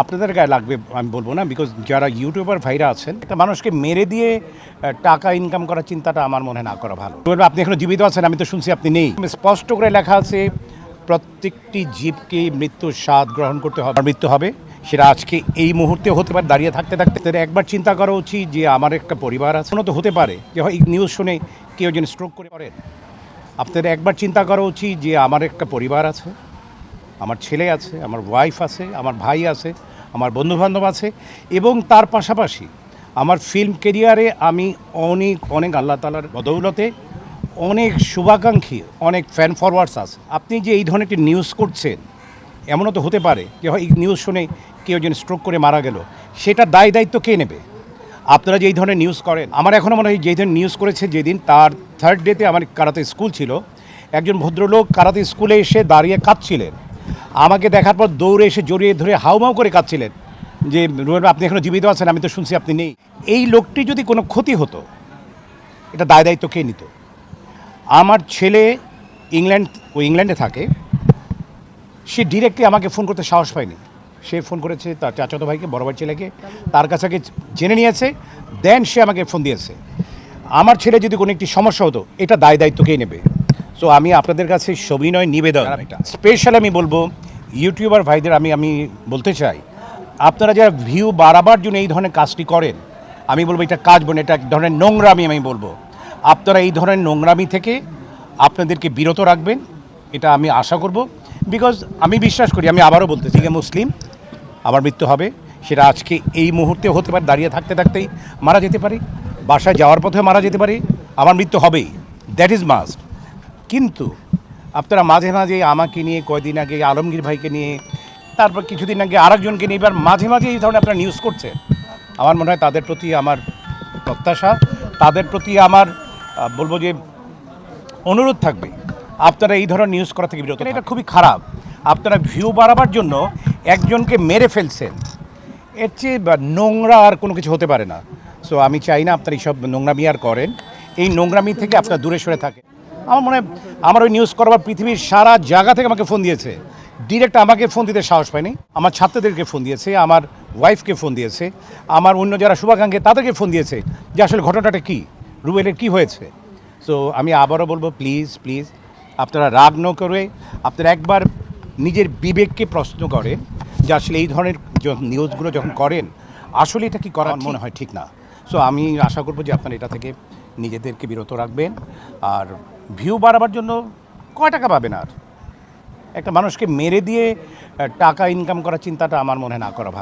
আপনাদের গায়ে লাগবে, আমি বলব না বিকজ যারা ইউটিউবার ভাইরা আছেন, একটা মানুষকে মেরে দিয়ে টাকা ইনকাম করার চিন্তাটা আমার মনে না করা ভালো। আপনি এখনও জীবিত আছেন? আমি তো শুনছি আপনি নেই। স্পষ্ট করে লেখা আছে, প্রত্যেকটি জীবকে মৃত্যুর স্বাদ গ্রহণ করতে হবে। মৃত্যু হবে, সেটা আজকে এই মুহূর্তে হতে পারে, দাঁড়িয়ে থাকতে থাকতে। তাদের একবার চিন্তা করা উচিত যে আমার একটা পরিবার আছে। তো হতে পারে, যে এই নিউজ শুনে কেউ যেন স্ট্রোক করে পড়েন আপনাদের একবার চিন্তা করা উচিত যে আমার একটা পরিবার আছে। আমার ছেলে আছে, আমার ওয়াইফ আছে, আমার ভাই আছে, আমার বন্ধুবান্ধব আছে এবং তার পাশাপাশি আমার ফিল্ম কেরিয়ারে আমি অনেক অনেক আল্লাহ তালার বদৌলতে অনেক শুভাকাঙ্ক্ষী, অনেক ফ্যান ফরওয়ার্ডস আছে। আপনি যে এই ধরনের একটি নিউজ করছেন, এমনও তো হতে পারে যে এই নিউজ শুনে কেউ যেন স্ট্রোক করে মারা গেল, সেটা দায় দায়িত্ব কে নেবে? আপনারা যে এই ধরনের নিউজ করেন, আমার এখনও মনে হয় যেই ধরনের নিউজ করেছে যেদিন তার থার্ড ডেতে আমার কারাতে স্কুল ছিল, একজন ভদ্রলোক কারাতে স্কুলে এসে দাঁড়িয়ে কাঁদছিলেন। আমাকে দেখার পর দৌড়ে এসে জড়িয়ে ধরে হাউমাউ করে কাঁদছিলেন। যে, রুবেল আপনি এখনও জীবিত আছেন, আমি তো শুনছি আপনি নেই। এই লোকটি যদি কোনো ক্ষতি হতো, এটা দায় দায়িত্ব কে নিত? আমার ছেলে ইংল্যান্ড, ও ইংল্যান্ডে থাকে, সে ডিরেক্টলি আমাকে ফোন করতে সাহস পায়নি। সে ফোন করেছে তার চাচাতো ভাইকে, বড় ভাই ছেলেকে, তার কাছে জেনে নিয়েছে দেন সে আমাকে ফোন দিয়েছে। আমার ছেলে যদি কোনো একটি সমস্যা হতো, এটা দায় দায়িত্ব কে নেবে? সো আমি আপনাদের কাছে সবিনয় নিবেদন স্পেশাল আমি বলব ইউটিউবার ভাইদের আমি আমি বলতে চাই আপনারা যারা ভিউ বাড়াবার জন্য এই ধরনের কাজটি করেন আমি বলব এটা কাজ বোন এটা এক ধরনের নোংরামি আমি বলব। আপনারা এই ধরনের নোংরামি থেকে আপনাদেরকে বিরত রাখবেন এটা আমি আশা করব। বিকজ আমি বিশ্বাস করি আমি আবারও বলতে চাই মুসলিম আমার মৃত্যু হবে সেটা আজকে এই মুহূর্তে হতে পারে দাঁড়িয়ে থাকতে থাকতেই মারা যেতে পারি বাসায় যাওয়ার পথে মারা যেতে পারি আমার মৃত্যু হবেই। দ্যাট ইজ মাস্ট কিন্তু আপনারা মাঝে মাঝে আমাকে নিয়ে কয়দিন আগে আলমগীর ভাইকে নিয়ে তারপর কিছুদিন আগে আরেকজনকে নিয়ে এবার মাঝে মাঝে এই ধরনের আপনারা নিউজ করছেন আমার মনে হয় তাদের প্রতি আমার প্রত্যাশা তাদের প্রতি আমার বলব যে অনুরোধ থাকবে আপনারা এই ধরনের নিউজ করা থেকে বিরত এটা খুবই খারাপ। আপনারা ভিউ বাড়াবার জন্য একজনকে মেরে ফেলছেন। এর চেয়ে নোংরা আর কোনো কিছু হতে পারে না। সো আমি চাই না আপনারা এইসব নোংরামি আর করেন। এই নোংরামি থেকে আপনারা দূরে সরে থাকেন। আমার মনে আমার ওই নিউজ করবার পৃথিবীর সারা জায়গা থেকে আমাকে ফোন দিয়েছে। ডিরেক্ট আমাকে ফোন দিতে সাহস পায়নি। আমার ছাত্রদেরকে ফোন দিয়েছে আমার ওয়াইফকে ফোন দিয়েছে আমার অন্য যারা শুভাকাঙ্ক্ষী তাদেরকে ফোন দিয়েছে যে আসলে ঘটনাটা কী? রুবেলের কী হয়েছে? সো আমি আবারও বলব প্লিজ প্লিজ আপনারা রাগ ন করে আপনারা একবার নিজের বিবেককে প্রশ্ন করেন যে আসলে এই ধরনের নিউজগুলো যখন করেন আসলে এটা কি করার মনে হয় ঠিক না? সো আমি আশা করব যে আপনারা এটা থেকে নিজেদেরকে বিরত রাখবেন। আর ভিউ বাড়াবার জন্য কয় টাকা পাবেন আর? একটা মানুষকে মেরে দিয়ে টাকা ইনকাম করার চিন্তাটা আমার মনে না করা ভালো।